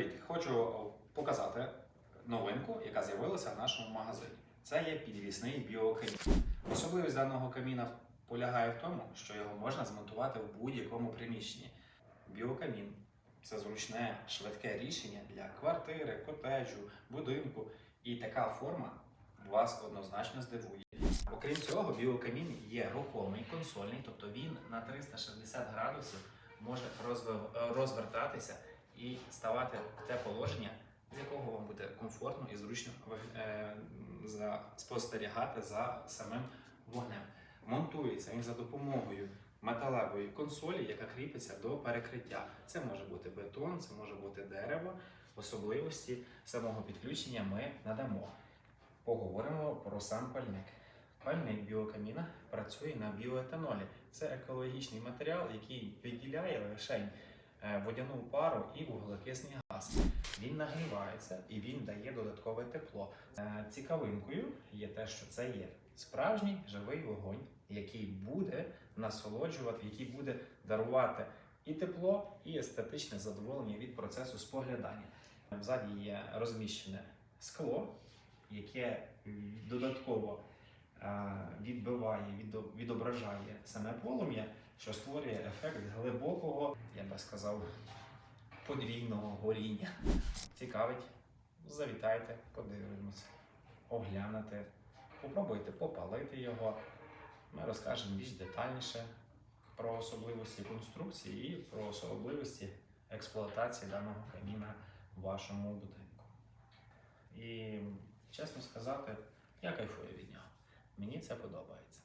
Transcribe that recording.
Привіт! Хочу показати новинку, яка з'явилася в нашому магазині. Це є підвісний біокамін. Особливість даного каміна полягає в тому, що його можна змонтувати в будь-якому приміщенні. Біокамін це зручне, швидке рішення для квартири, котеджу, будинку. І така форма вас однозначно здивує. Окрім цього, біокамін є рухомий, консольний, тобто він на 360 градусів може розвертатися і ставати в те положення, з якого вам буде комфортно і зручно е, спостерігати за самим вогнем. Монтується він за допомогою металевої консолі, яка кріпиться до перекриття. Це може бути бетон, це може бути дерево. Особливості самого підключення ми надамо. Поговоримо про сам пальник. Пальник біокаміна працює на біоетанолі. Це екологічний матеріал, який виділяє лише е, водяну пару і вуглекисний газ. Він нагрівається і він дає додаткове тепло. Е, Цікавинкою є те, що це є справжній живий вогонь, який буде насолоджувати, який буде дарувати і тепло, і естетичне задоволення від процесу споглядання. Взаді є розміщене скло, яке додатково е, відбиває, відображає саме полум'я, що створює ефект глибокого, я би сказав, подвійного горіння. Цікавить, завітайте, подивимось, оглянете, попробуйте попалити його. Ми розкажемо більш детальніше про особливості конструкції і про особливості експлуатації даного каміна в вашому будинку. І чесно сказати, я кайфую від нього. Мені це подобається.